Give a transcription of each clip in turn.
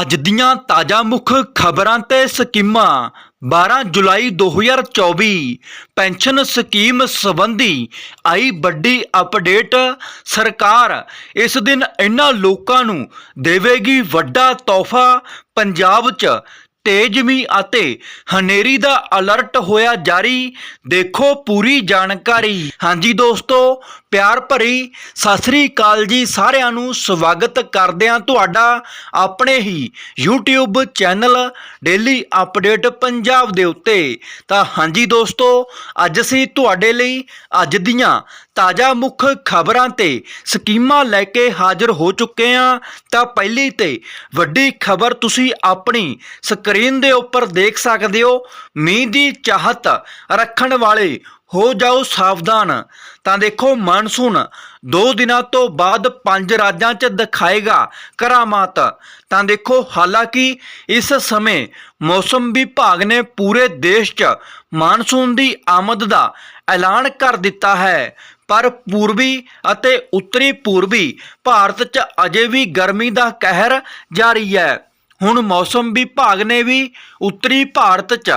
ਅੱਜ ਦੀਆਂ ਤਾਜ਼ਾ ਮੁੱਖ ਖਬਰਾਂ ਤੇ ਸਕੀਮਾਂ। 12 ਜੁਲਾਈ 2024 ਪੈਨਸ਼ਨ ਸਕੀਮ ਸੰਬੰਧੀ ਆਈ ਵੱਡੀ ਅਪਡੇਟ। ਸਰਕਾਰ ਇਸ ਦਿਨ ਇਹਨਾਂ ਲੋਕਾਂ ਨੂੰ ਦੇਵੇਗੀ ਵੱਡਾ ਤੋਹਫਾ। ਪੰਜਾਬ 'ਚ ਤੇਜ਼ ਮੀਂਹ ਅਤੇ ਹਨੇਰੀ ਦਾ ਅਲਰਟ ਹੋਇਆ ਜਾਰੀ। ਦੇਖੋ ਪੂਰੀ ਜਾਣਕਾਰੀ। ਹਾਂਜੀ ਦੋਸਤੋ ਪਿਆਰ ਭਰੀ ਸਤਿ ਸ੍ਰੀ ਅਕਾਲ ਜੀ ਸਾਰਿਆਂ ਨੂੰ ਸਵਾਗਤ ਕਰਦੇ ਹਾਂ ਤੁਹਾਡਾ ਆਪਣੇ ਹੀ YouTube channel daily update Punjab ਦੇ ਉੱਤੇ। ਤਾਂ ਹਾਂਜੀ ਦੋਸਤੋ, ਅੱਜ ਅਸੀਂ ਤੁਹਾਡੇ ਲਈ ਅੱਜ ਦੀਆਂ ਤਾਜ਼ਾ ਮੁੱਖ ਖਬਰਾਂ ਤੇ ਸਕੀਮਾਂ ਲੈ ਕੇ ਹਾਜ਼ਰ ਹੋ ਚੁੱਕੇ ਹਾਂ। ਤਾਂ ਪਹਿਲੀ ਤੇ ਵੱਡੀ ਖਬਰ ਤੁਸੀਂ ਆਪਣੀ ਸਕਰੀਨ ਦੇ ਉੱਪਰ ਦੇਖ ਸਕਦੇ ਹੋ। ਮੀਂਹ ਦੀ ਚਾਹਤ ਰੱਖਣ ਵਾਲੇ ਹੋ ਜਾਓ ਸਾਵਧਾਨ। ਤਾਂ ਦੇਖੋ ਮਾਨਸੂਨ, ਦੋ ਦਿਨਾਂ ਤੋਂ ਬਾਅਦ ਪੰਜ ਰਾਜਾਂ 'ਚ ਦਿਖਾਏਗਾ ਕਰਾਮਾਤ ਤਾਂ ਦੇਖੋ ਹਾਲਾਂਕਿ ਇਸ ਸਮੇਂ ਮੌਸਮ ਵਿਭਾਗ ਨੇ ਪੂਰੇ ਦੇਸ਼ 'ਚ ਮਾਨਸੂਨ ਦੀ ਆਮਦ ਦਾ ਐਲਾਨ ਕਰ ਦਿੱਤਾ ਹੈ। ਪਰ ਪੂਰਬੀ ਅਤੇ ਉੱਤਰੀ ਪੂਰਬੀ ਭਾਰਤ 'ਚ ਅਜੇ ਵੀ ਗਰਮੀ ਦਾ ਕਹਿਰ ਜਾਰੀ ਹੈ। ਹੁਣ ਮੌਸਮ ਵਿਭਾਗ ਨੇ ਵੀ ਉੱਤਰੀ ਭਾਰਤ 'ਚ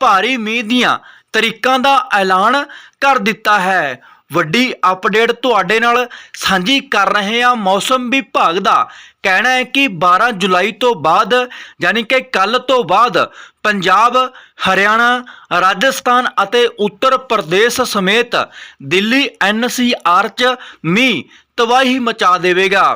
ਭਾਰੀ ਮੀਂਹ ਦੀਆਂ ਤਰੀਕਾਂ ਦਾ ਐਲਾਨ ਕਰ ਦਿੱਤਾ ਹੈ। ਵੱਡੀ ਅਪਡੇਟ ਤੁਹਾਡੇ ਨਾਲ ਸਾਂਝੀ ਕਰ ਰਹੇ ਹਾਂ। ਮੌਸਮ ਵਿਭਾਗ ਦਾ ਕਹਿਣਾ ਹੈ ਕਿ 12 ਜੁਲਾਈ ਤੋਂ ਬਾਅਦ, ਯਾਨੀ ਕਿ ਕੱਲ ਤੋਂ ਬਾਅਦ, ਪੰਜਾਬ, ਹਰਿਆਣਾ, ਰਾਜਸਥਾਨ ਅਤੇ ਉੱਤਰ ਪ੍ਰਦੇਸ਼ ਸਮੇਤ ਦਿੱਲੀ ਐਨਸੀਆਰ ਚ ਮੀਂਹ ਤਬਾਹੀ ਮਚਾ ਦੇਵੇਗਾ।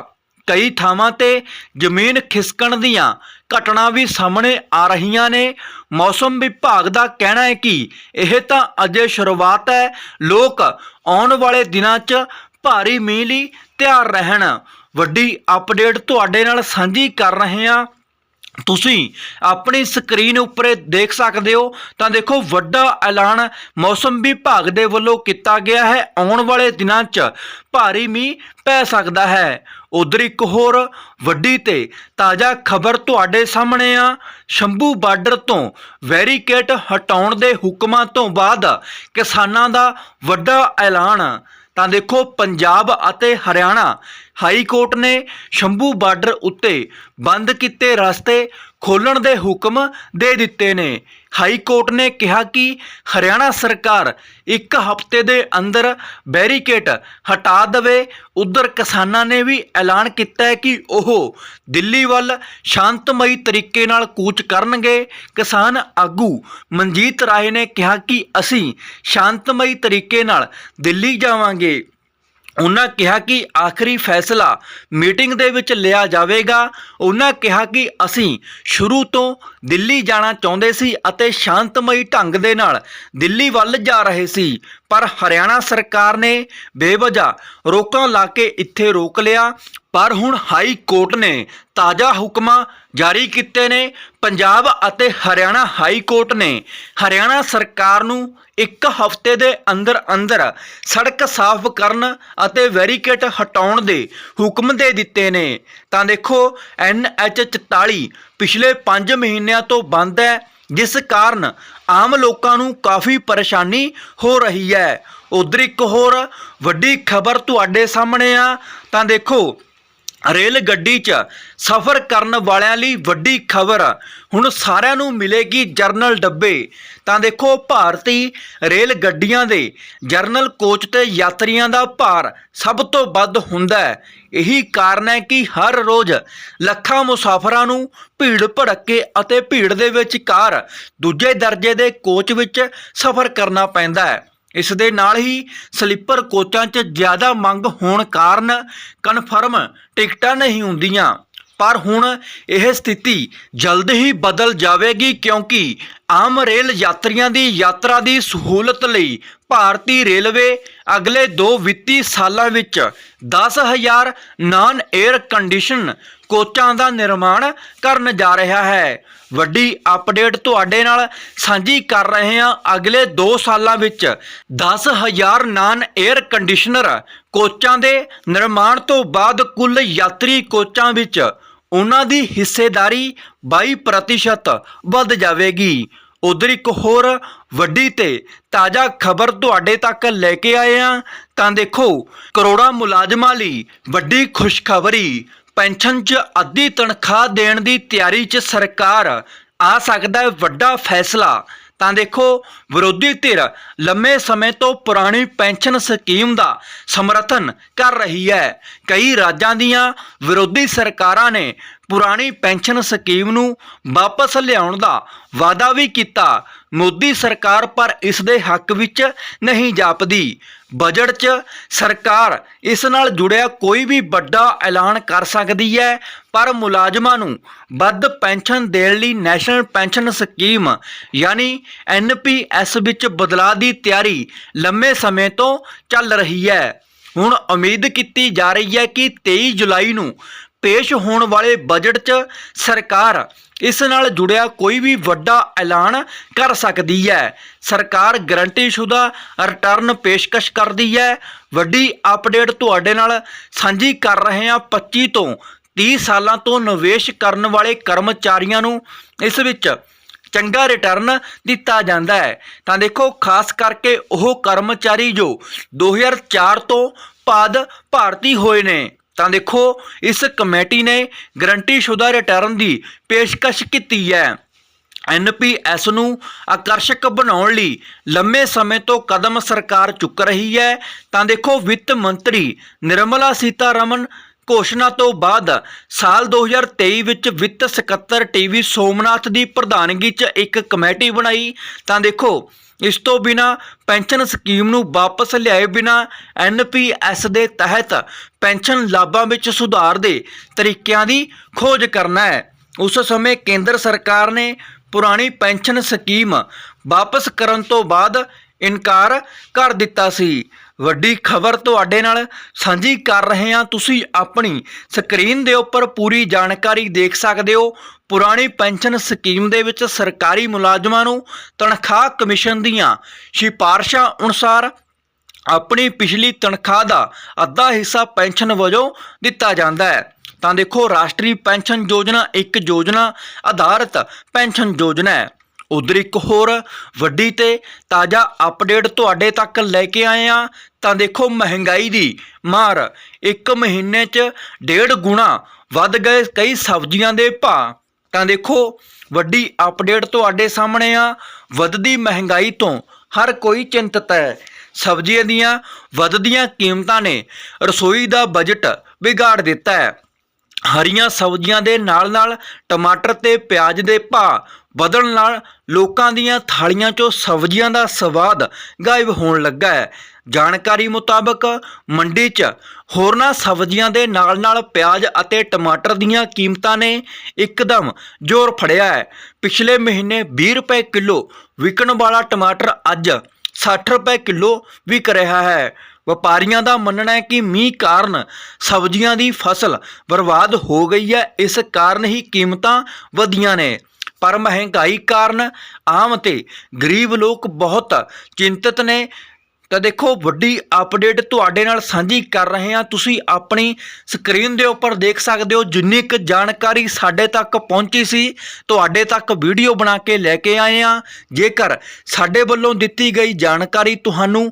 ਕਈ ਥਾਵਾਂ ਤੇ ਜ਼ਮੀਨ ਖਿਸਕਣ ਦੀਆਂ ਘਟਨਾ ਵੀ ਸਾਹਮਣੇ ਆ ਰਹੀਆਂ ਨੇ। ਮੌਸਮ ਵਿਭਾਗ ਦਾ ਕਹਿਣਾ ਹੈ ਕਿ ਇਹ ਤਾਂ ਅਜੇ ਸ਼ੁਰੂਆਤ ਹੈ। ਲੋਕ ਆਉਣ ਵਾਲੇ ਦਿਨਾਂ 'ਚ ਭਾਰੀ ਮੀਂਹ ਲਈ ਤਿਆਰ ਰਹਿਣ। ਵੱਡੀ ਅਪਡੇਟ ਤੁਹਾਡੇ ਨਾਲ ਸਾਂਝੀ ਕਰ ਰਹੇ ਹਾਂ। ਤੁਸੀਂ ਆਪਣੀ ਸਕਰੀਨ ਉੱਪਰ ਦੇਖ ਸਕਦੇ ਹੋ। ਤਾਂ ਦੇਖੋ, ਵੱਡਾ ਐਲਾਨ ਮੌਸਮ ਵਿਭਾਗ ਦੇ ਵੱਲੋਂ ਕੀਤਾ ਗਿਆ ਹੈ। ਆਉਣ ਵਾਲੇ ਦਿਨਾਂ 'ਚ ਭਾਰੀ ਮੀਂਹ ਪੈ ਸਕਦਾ ਹੈ। ਉਧਰ ਇੱਕ ਹੋਰ ਵੱਡੀ ਤੇ ਤਾਜ਼ਾ ਖਬਰ ਤੁਹਾਡੇ ਸਾਹਮਣੇ ਆ। ਸ਼ੰਭੂ ਬਾਰਡਰ ਤੋਂ ਵੈਰੀਕੇਟ ਹਟਾਉਣ ਦੇ ਹੁਕਮਾਂ ਤੋਂ ਬਾਅਦ ਕਿਸਾਨਾਂ ਦਾ ਵੱਡਾ ਐਲਾਨ। ਤਾਂ ਦੇਖੋ, ਪੰਜਾਬ ਅਤੇ ਹਰਿਆਣਾ ਹਾਈ ਕੋਰਟ ਨੇ ਸ਼ੰਭੂ ਬਾਰਡਰ ਉੱਤੇ ਬੰਦ ਕੀਤੇ ਰਸਤੇ ਖੋਲਣ ਦੇ ਹੁਕਮ ਦੇ ਦਿੱਤੇ ਨੇ। ਹਾਈ ਕੋਰਟ ਨੇ ਕਿਹਾ ਕਿ ਹਰਿਆਣਾ ਸਰਕਾਰ ਇੱਕ ਹਫ਼ਤੇ ਦੇ ਅੰਦਰ ਬੈਰੀਕੇਡ ਹਟਾ ਦੇਵੇ। ਉਧਰ ਕਿਸਾਨਾਂ ਨੇ ਵੀ ਐਲਾਨ ਕੀਤਾ ਹੈ ਕਿ ਉਹ ਦਿੱਲੀ ਵੱਲ ਸ਼ਾਂਤਮਈ ਤਰੀਕੇ ਨਾਲ ਕੂਚ ਕਰਨਗੇ। ਕਿਸਾਨ ਆਗੂ ਮਨਜੀਤ ਰਾਏ ਨੇ ਕਿਹਾ ਕਿ ਅਸੀਂ ਸ਼ਾਂਤਮਈ ਤਰੀਕੇ ਨਾਲ ਦਿੱਲੀ ਜਾਵਾਂਗੇ। ਉਹਨਾਂ ਕਿਹਾ ਕਿ ਆਖਰੀ ਫੈਸਲਾ ਮੀਟਿੰਗ ਦੇ ਵਿੱਚ ਲਿਆ ਜਾਵੇਗਾ। ਉਹਨਾਂ ਕਿਹਾ ਕਿ ਅਸੀਂ ਸ਼ੁਰੂ ਤੋਂ ਦਿੱਲੀ ਜਾਣਾ ਚਾਹੁੰਦੇ ਸੀ ਅਤੇ ਸ਼ਾਂਤਮਈ ਢੰਗ ਦੇ ਨਾਲ ਦਿੱਲੀ ਵੱਲ ਜਾ ਰਹੇ ਸੀ, ਪਰ ਹਰਿਆਣਾ ਸਰਕਾਰ ਨੇ ਬੇਵਜ੍ਹਾ ਰੋਕਾਂ ਲਾ ਕੇ ਇੱਥੇ ਰੋਕ ਲਿਆ। ਪਰ ਹੁਣ ਹਾਈ ਕੋਰਟ ਨੇ ਤਾਜ਼ਾ ਹੁਕਮਾਂ ਜਾਰੀ ਕੀਤੇ ਨੇ। ਪੰਜਾਬ ਅਤੇ ਹਰਿਆਣਾ ਹਾਈ ਕੋਰਟ ਨੇ ਹਰਿਆਣਾ ਸਰਕਾਰ ਨੂੰ ਇੱਕ ਹਫ਼ਤੇ ਦੇ ਅੰਦਰ ਅੰਦਰ ਸੜਕ ਸਾਫ਼ ਕਰਨ ਅਤੇ ਵੈਰੀਕੇਟ ਹਟਾਉਣ ਦੇ ਹੁਕਮ ਦੇ ਦਿੱਤੇ ਨੇ। ਤਾਂ ਦੇਖੋ ਐਨਐਚ 44 ਪਿਛਲੇ 5 ਮਹੀਨਿਆਂ ਤੋਂ ਬੰਦ ਹੈ, ਜਿਸ ਕਾਰਨ ਆਮ ਲੋਕਾਂ ਨੂੰ ਕਾਫੀ ਪਰੇਸ਼ਾਨੀ ਹੋ ਰਹੀ ਹੈ। ਉਧਰ ਇੱਕ ਹੋਰ ਵੱਡੀ ਖਬਰ ਤੁਹਾਡੇ ਸਾਹਮਣੇ ਆ। ਤਾਂ ਦੇਖੋ ਰੇਲ ਗੱਡੀ 'ਚ ਸਫ਼ਰ ਕਰਨ ਵਾਲਿਆਂ ਲਈ ਵੱਡੀ ਖਬਰ। ਹੁਣ ਸਾਰਿਆਂ ਨੂੰ ਮਿਲੇਗੀ ਜਰਨਲ ਡੱਬੇ। ਤਾਂ ਦੇਖੋ ਭਾਰਤੀ ਰੇਲ ਗੱਡੀਆਂ ਦੇ ਜਰਨਲ ਕੋਚ ਤੇ ਯਾਤਰੀਆਂ ਦਾ ਭਾਰ ਸਭ ਤੋਂ ਵੱਧ ਹੁੰਦਾ ਹੈ। ਇਹੀ ਕਾਰਨ ਹੈ ਕਿ ਹਰ ਰੋਜ਼ ਲੱਖਾਂ ਮੁਸਾਫਰਾਂ ਨੂੰ ਭੀੜ ਭੜੱਕੇ ਅਤੇ ਭੀੜ ਦੇ ਵਿਚਕਾਰ ਦੂਜੇ ਦਰਜੇ ਦੇ ਕੋਚ ਵਿੱਚ ਸਫ਼ਰ ਕਰਨਾ ਪੈਂਦਾ ਹੈ। ਇਸ ਦੇ ਨਾਲ ਹੀ ਸਲੀਪਰ ਕੋਚਾਂ 'ਚ ਜ਼ਿਆਦਾ ਮੰਗ ਹੋਣ ਕਾਰਨ ਕਨਫਰਮ ਟਿਕਟਾਂ ਨਹੀਂ ਹੁੰਦੀਆਂ। ਪਰ ਹੁਣ ਇਹ ਸਥਿਤੀ ਜਲਦ ਹੀ ਬਦਲ ਜਾਵੇਗੀ ਕਿਉਂਕਿ ਆਮ ਰੇਲ ਯਾਤਰੀਆਂ ਦੀ ਯਾਤਰਾ ਦੀ ਸਹੂਲਤ ਲਈ ਭਾਰਤੀ ਰੇਲਵੇ ਅਗਲੇ 2 ਵਿੱਤੀ ਸਾਲਾਂ ਵਿੱਚ 10000 ਨਾਨ 에ਅਰ ਕੰਡੀਸ਼ਨ ਕੋਚਾਂ ਦਾ ਨਿਰਮਾਣ ਕਰਨ ਜਾ ਰਿਹਾ ਹੈ। ਵੱਡੀ ਅਪਡੇਟ ਤੁਹਾਡੇ ਨਾਲ ਸਾਂਝੀ ਕਰ ਰਹੇ ਹਾਂ। ਅਗਲੇ 2 ਸਾਲਾਂ ਵਿੱਚ 10000 ਨਾਨ 에ਅਰ ਕੰਡੀਸ਼ਨਰ ਕੋਚਾਂ ਦੇ ਨਿਰਮਾਣ ਤੋਂ ਬਾਅਦ ਕੁੱਲ ਯਾਤਰੀ ਕੋਚਾਂ ਵਿੱਚ ਉਹਨਾਂ ਦੀ ਹਿੱਸੇਦਾਰੀ 22% ਵੱਧ ਜਾਵੇਗੀ। ਉਧਰ ਇੱਕ ਹੋਰ ਵੱਡੀ ਤੇ ਤਾਜ਼ਾ ਖਬਰ ਤੁਹਾਡੇ ਤੱਕ ਲੈ ਕੇ ਆਏ ਹਾਂ। ਤਾਂ ਦੇਖੋ, ਕਰੋੜਾਂ ਮੁਲਾਜ਼ਮਾਂ ਲਈ ਵੱਡੀ ਖੁਸ਼ਖਬਰੀ। ਪੈਨਸ਼ਨ 'ਚ ਅੱਧੀ ਤਨਖਾਹ ਦੇਣ ਦੀ ਤਿਆਰੀ 'ਚ ਸਰਕਾਰ, ਆ ਸਕਦਾ ਹੈ ਵੱਡਾ ਫੈਸਲਾ। ਤਾਂ ਦੇਖੋ, ਵਿਰੋਧੀ ਧਿਰ ਲੰਮੇ ਸਮੇਂ ਤੋਂ ਪੁਰਾਣੀ ਪੈਨਸ਼ਨ ਸਕੀਮ ਦਾ ਸਮਰਥਨ ਕਰ ਰਹੀ ਹੈ। ਕਈ ਰਾਜਾਂ ਦੀਆਂ ਵਿਰੋਧੀ ਸਰਕਾਰਾਂ ਨੇ ਪੁਰਾਣੀ ਪੈਨਸ਼ਨ ਸਕੀਮ ਨੂੰ ਵਾਪਸ ਲਿਆਉਣ ਦਾ ਵਾਅਦਾ ਵੀ ਕੀਤਾ। ਮੋਦੀ ਸਰਕਾਰ ਪਰ ਇਸ ਦੇ ਹੱਕ ਵਿੱਚ ਨਹੀਂ ਜਾਪਦੀ। ਬਜਟ 'ਚ ਸਰਕਾਰ ਇਸ ਨਾਲ ਜੁੜਿਆ ਕੋਈ ਵੀ ਵੱਡਾ ਐਲਾਨ ਕਰ ਸਕਦੀ ਹੈ, ਪਰ ਮੁਲਾਜ਼ਮਾਂ ਨੂੰ ਵੱਧ ਪੈਨਸ਼ਨ ਦੇਣ ਲਈ ਨੈਸ਼ਨਲ ਪੈਨਸ਼ਨ ਸਕੀਮ, ਯਾਨੀ ਐਨਪੀਐਸ ਵਿੱਚ ਬਦਲਾਅ ਦੀ ਤਿਆਰੀ ਲੰਮੇ ਸਮੇਂ ਤੋਂ ਚੱਲ ਰਹੀ ਹੈ। ਹੁਣ ਉਮੀਦ ਕੀਤੀ ਜਾ ਰਹੀ ਹੈ ਕਿ 23 ਜੁਲਾਈ ਨੂੰ ਪੇਸ਼ ਹੋਣ ਵਾਲੇ ਬਜਟ 'ਚ ਸਰਕਾਰ ਇਸ ਨਾਲ ਜੁੜਿਆ ਕੋਈ ਵੀ ਵੱਡਾ ਐਲਾਨ ਕਰ ਸਕਦੀ ਹੈ। ਸਰਕਾਰ ਗਰੰਟੀਸ਼ੁਦਾ ਰਿਟਰਨ ਪੇਸ਼ਕਸ਼ ਕਰਦੀ ਹੈ। ਵੱਡੀ ਅਪਡੇਟ ਤੁਹਾਡੇ ਨਾਲ ਸਾਂਝੀ ਕਰ ਰਹੇ ਹਾਂ 25 ਤੋਂ 30 ਸਾਲਾਂ ਤੋਂ ਨਿਵੇਸ਼ ਕਰਨ ਵਾਲੇ ਕਰਮਚਾਰੀਆਂ ਨੂੰ। ਇਸ ਵਿੱਚ ਚੰਗਾ ਰਿਟਰਨ ਦਿੱਤਾ ਜਾਂਦਾ ਹੈ। ਤਾਂ ਦੇਖੋ, ਖਾਸ ਕਰਕੇ ਉਹ ਕਰਮਚਾਰੀ ਜੋ 2004 ਤੋਂ ਬਾਅਦ ਭਾਰਤੀ ਹੋਏ ਨੇ। ਤਾਂ ਦੇਖੋ, ਇਸ ਕਮੇਟੀ ਨੇ ਗਰੰਟੀਸ਼ੁਦਾ ਰਿਟਰਨ ਦੀ ਪੇਸ਼ਕਸ਼ ਕੀਤੀ ਹੈ। ਐਨਪੀਐਸ ਨੂੰ ਆਕਰਸ਼ਕ ਬਣਾਉਣ ਲਈ ਲੰਮੇ ਸਮੇਂ ਤੋਂ ਕਦਮ ਸਰਕਾਰ ਚੁੱਕ ਰਹੀ ਹੈ। ਤਾਂ ਦੇਖੋ, ਵਿੱਤ ਮੰਤਰੀ ਨਿਰਮਲਾ ਸੀਤਾਰਮਨ ਘੋਸ਼ਣਾ ਤੋਂ ਬਾਅਦ ਸਾਲ 2023 ਵਿੱਚ ਵਿੱਤ ਸਕੱਤਰ ਟੀਵੀ ਸੋਮਨਾਥ ਦੀ ਪ੍ਰਧਾਨਗੀ 'ਚ ਇੱਕ ਕਮੇਟੀ ਬਣਾਈ। ਤਾਂ ਦੇਖੋ, ਇਸ ਤੋਂ ਬਿਨਾ ਪੈਨਸ਼ਨ ਸਕੀਮ ਨੂੰ ਵਾਪਸ ਲਿਆਏ ਬਿਨਾ ਐਨਪੀਐਸ ਦੇ ਤਹਿਤ ਪੈਨਸ਼ਨ ਲਾਭਾਂ ਵਿੱਚ ਸੁਧਾਰ ਦੇ ਤਰੀਕਿਆਂ ਦੀ ਖੋਜ ਕਰਨਾ ਹੈ। ਉਸ ਸਮੇਂ ਕੇਂਦਰ ਸਰਕਾਰ ਨੇ ਪੁਰਾਣੀ ਪੈਨਸ਼ਨ ਸਕੀਮ ਵਾਪਸ ਕਰਨ ਤੋਂ ਬਾਅਦ ਇਨਕਾਰ ਕਰ ਦਿੱਤਾ ਸੀ। ਵੱਡੀ ਖਬਰ ਤੁਹਾਡੇ ਨਾਲ ਸਾਂਝੀ ਕਰ ਰਹੇ ਹਾਂ। ਤੁਸੀਂ ਆਪਣੀ ਸਕਰੀਨ ਦੇ ਉੱਪਰ ਪੂਰੀ ਜਾਣਕਾਰੀ ਦੇਖ ਸਕਦੇ ਹੋ। ਪੁਰਾਣੀ ਪੈਨਸ਼ਨ ਸਕੀਮ ਦੇ ਵਿੱਚ ਸਰਕਾਰੀ ਮੁਲਾਜ਼ਮਾਂ ਨੂੰ ਤਨਖਾਹ ਕਮਿਸ਼ਨ ਦੀਆਂ ਸਿਫਾਰਸ਼ਾਂ ਅਨੁਸਾਰ ਆਪਣੀ ਪਿਛਲੀ ਤਨਖਾਹ ਦਾ ਅੱਧਾ ਹਿੱਸਾ ਪੈਨਸ਼ਨ ਵਜੋਂ ਦਿੱਤਾ ਜਾਂਦਾ ਹੈ। ਤਾਂ ਦੇਖੋ, ਰਾਸ਼ਟਰੀ ਪੈਨਸ਼ਨ ਯੋਜਨਾ ਇੱਕ ਯੋਜਨਾ ਆਧਾਰਿਤ ਪੈਨਸ਼ਨ ਯੋਜਨਾ ਹੈ। ਉਧਰ ਇੱਕ ਹੋਰ ਵੱਡੀ ਤੇ ਤਾਜ਼ਾ ਅਪਡੇਟ ਤੁਹਾਡੇ ਤੱਕ ਲੈ ਕੇ ਆਏ ਆ ਤਾਂ ਦੇਖੋ ਮਹਿੰਗਾਈ ਦੀ ਮਾਰ। ਇੱਕ ਮਹੀਨੇ 'ਚ ਡੇਢ ਗੁਣਾ ਵੱਧ ਗਏ ਕਈ ਸਬਜ਼ੀਆਂ ਦੇ ਭਾਅ। ਤਾਂ ਦੇਖੋ ਵੱਡੀ ਅਪਡੇਟ ਤੁਹਾਡੇ ਸਾਹਮਣੇ ਆ। ਵੱਧਦੀ ਮਹਿੰਗਾਈ ਤੋਂ ਹਰ ਕੋਈ ਚਿੰਤਤ ਹੈ। ਸਬਜ਼ੀਆਂ ਦੀਆਂ ਵੱਧਦੀਆਂ ਕੀਮਤਾਂ ਨੇ ਰਸੋਈ ਦਾ ਬਜਟ ਵਿਗਾੜ ਦਿੱਤਾ ਹੈ। ਹਰੀਆਂ ਸਬਜ਼ੀਆਂ ਦੇ ਨਾਲ-ਨਾਲ ਟਮਾਟਰ ਤੇ ਪਿਆਜ਼ ਦੇ ਭਾਅ ਵਧਣ ਨਾਲ ਲੋਕਾਂ ਦੀਆਂ ਥਾਲੀਆਂ 'ਚੋਂ ਸਬਜ਼ੀਆਂ ਦਾ ਸਵਾਦ ਗਾਇਬ ਹੋਣ ਲੱਗਾ ਹੈ। ਜਾਣਕਾਰੀ ਮੁਤਾਬਕ ਮੰਡੀ 'ਚ ਹੋਰਨਾਂ ਸਬਜ਼ੀਆਂ ਦੇ ਨਾਲ-ਨਾਲ ਪਿਆਜ਼ ਅਤੇ ਟਮਾਟਰ ਦੀਆਂ ਕੀਮਤਾਂ ਨੇ ਇੱਕਦਮ ਜ਼ੋਰ ਫੜਿਆ ਹੈ। ਪਿਛਲੇ ਮਹੀਨੇ 20 ਰੁਪਏ ਕਿਲੋ ਵਿਕਣ ਵਾਲਾ ਟਮਾਟਰ ਅੱਜ 60 ਰੁਪਏ ਕਿਲੋ ਵਿਕ ਰਿਹਾ ਹੈ। ਵਪਾਰੀਆਂ ਦਾ ਮੰਨਣਾ ਹੈ ਕਿ ਮੀਂਹ ਕਾਰਨ ਸਬਜ਼ੀਆਂ ਦੀ ਫਸਲ ਬਰਬਾਦ ਹੋ ਗਈ ਹੈ। ਇਸ ਕਾਰਨ ਹੀ ਕੀਮਤਾਂ ਵਧੀਆਂ ਨੇ। ਪਰ ਮਹਿੰਗਾਈ ਕਾਰਨ ਆਮ ਤੇ ਗਰੀਬ ਲੋਕ ਬਹੁਤ ਚਿੰਤਤ ਨੇ। ਤਾਂ ਦੇਖੋ, ਵੱਡੀ ਅਪਡੇਟ ਤੁਹਾਡੇ ਨਾਲ ਸਾਂਝੀ ਕਰ ਰਹੇ ਹਾਂ। ਤੁਸੀਂ ਆਪਣੀ ਸਕਰੀਨ ਦੇ ਉੱਪਰ ਦੇਖ ਸਕਦੇ ਹੋ, ਜਿੰਨੀ ਕੁ ਜਾਣਕਾਰੀ ਸਾਡੇ ਤੱਕ ਪਹੁੰਚੀ ਸੀ, ਤੁਹਾਡੇ ਤੱਕ ਵੀਡੀਓ ਬਣਾ ਕੇ ਲੈ ਕੇ ਆਏ ਹਾਂ। ਜੇਕਰ ਸਾਡੇ ਵੱਲੋਂ ਦਿੱਤੀ ਗਈ ਜਾਣਕਾਰੀ ਤੁਹਾਨੂੰ